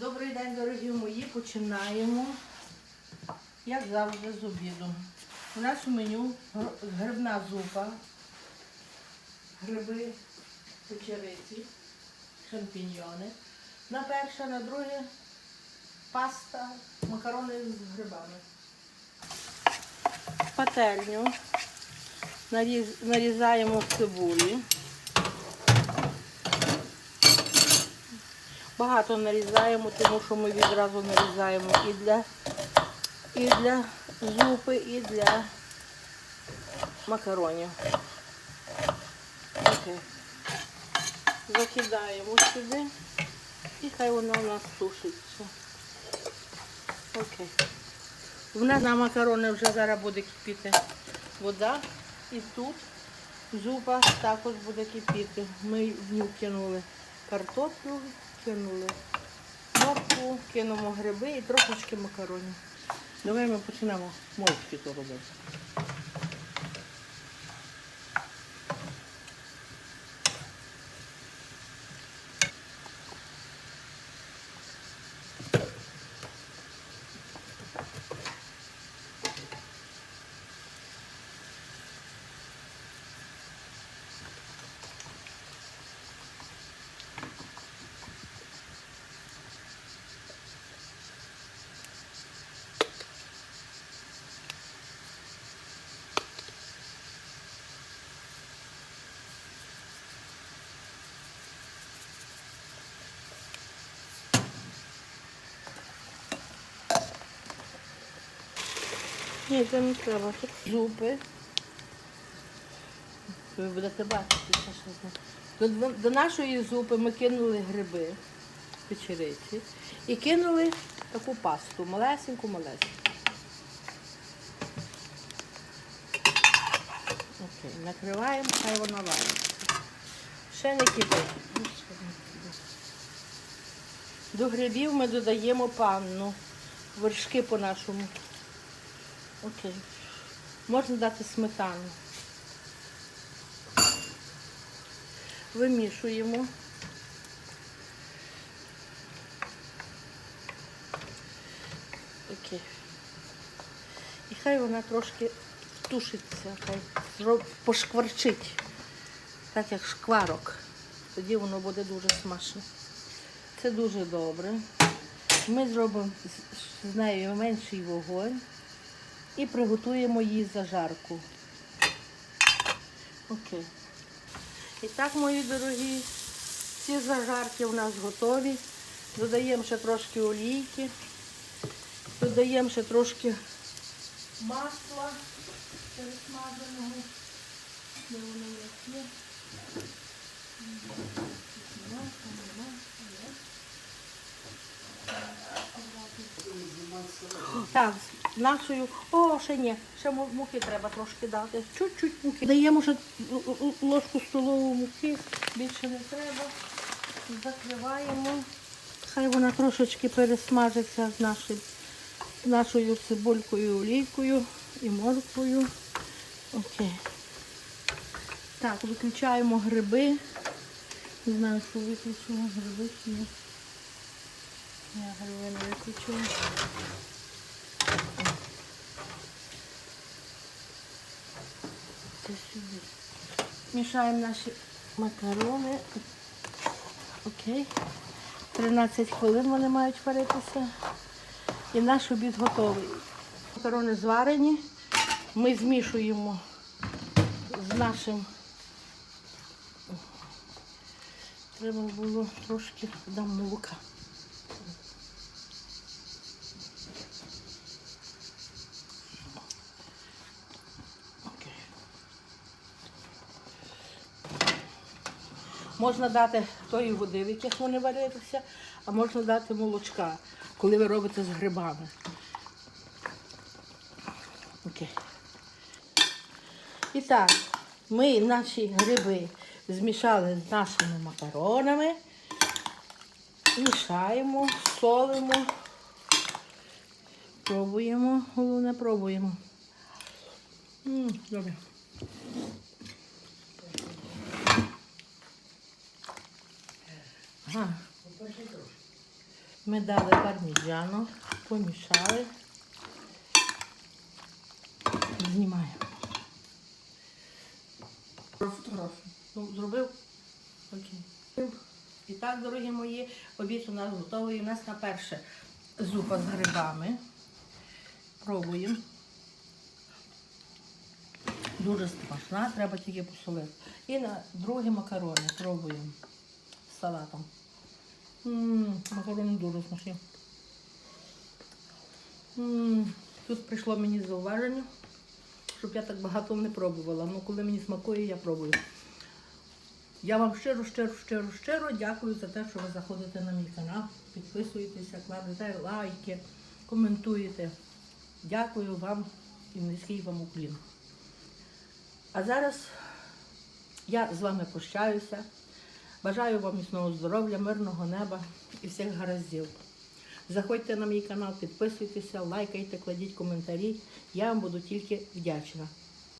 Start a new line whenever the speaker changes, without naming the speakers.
Добрий день, дорогі мої. Починаємо, як завжди, з обіду. У нас у меню грибна зупа, гриби, печериці, шампіньйони. На перше, на друге паста, макарони з грибами. Пательню наріз- нарізаємо цибулі. Багато нарізаємо, тому що ми відразу нарізаємо і для, і для зупи, і для макаронів. Окей. Закидаємо сюди і хай воно у нас тушиться. Окей. В нас на макарони вже зараз буде кипіти вода. І тут зупа також буде кипіти. Ми в нього кинули картоплю, кинули моркву, кинемо гриби і трошечки макаронів. Давай ми почнемо мовчки то робити. Ні, це не треба. Зупи. Ви будете бачити, це що це. До, до нашої зупи ми кинули гриби, печериці, і кинули таку пасту, малесеньку, малесеньку. Окей, накриваємо, хай воно вариться. Ще не кипить. До грибів ми додаємо панну, вершки по-нашому. Окей. Можна дати сметану. Вимішуємо. Окей. І хай вона трошки тушиться, хай пошкварчить, так як шкварок. Тоді воно буде дуже смачно. Це дуже добре. Ми зробимо з- нею менший вогонь і приготуємо її зажарку. Окей. І так, мої дорогі, всі зажарки у нас готові. Додаємо ще трошки олійки, додаємо ще трошки масла пересмаженого. Де воно нас є? Так, нашою. О, ще ні. Ще муки треба трошки дати. Чуть-чуть муки. Даємо ще ложку столову муки, більше не треба. Закриваємо. Хай вона трошечки пересмажиться з нашим, нашою цибулькою, олійкою і морквою. Окей. Так, виключаємо гриби. Не знаю, що виключила, гриби чи ні. Я гриби не виключила. Це сюди. Мішаємо наші макарони. Окей. 13 хвилин вони мають варитися. І наш обід готовий. Макарони зварені. Ми змішуємо з нашим. Треба було трошки дам молока. Можна дати тої води, в яких вони варилися, а можна дати молочка, коли ви робите з грибами. Окей. І так, ми наші гриби змішали з нашими макаронами, мішаємо, солимо, пробуємо, головне пробуємо. М, Добре. Ага. Ми дали парміджано, помішали. Знімаємо.
Про фотографію.
Ну, зробив? Окей. І так, дорогі мої, обід у нас готовий. У нас на перше зупа з грибами. Пробуємо. Дуже смачна, треба тільки посолити. І на друге макарони пробуємо салатом. Макарони дуже смачні. Тут прийшло мені зауваження, щоб я так багато не пробувала. Ну, коли мені смакує, я пробую. Я вам щиро, щиро, щиро, щиро дякую за те, що ви заходите на мій канал, підписуєтеся, кладете лайки, коментуєте. Дякую вам і низький вам уклін. А зараз я з вами прощаюся. Бажаю вам міцного здоров'я, мирного неба і всіх гараздів. Заходьте на мій канал, підписуйтеся, лайкайте, кладіть коментарі. Я вам буду тільки вдячна.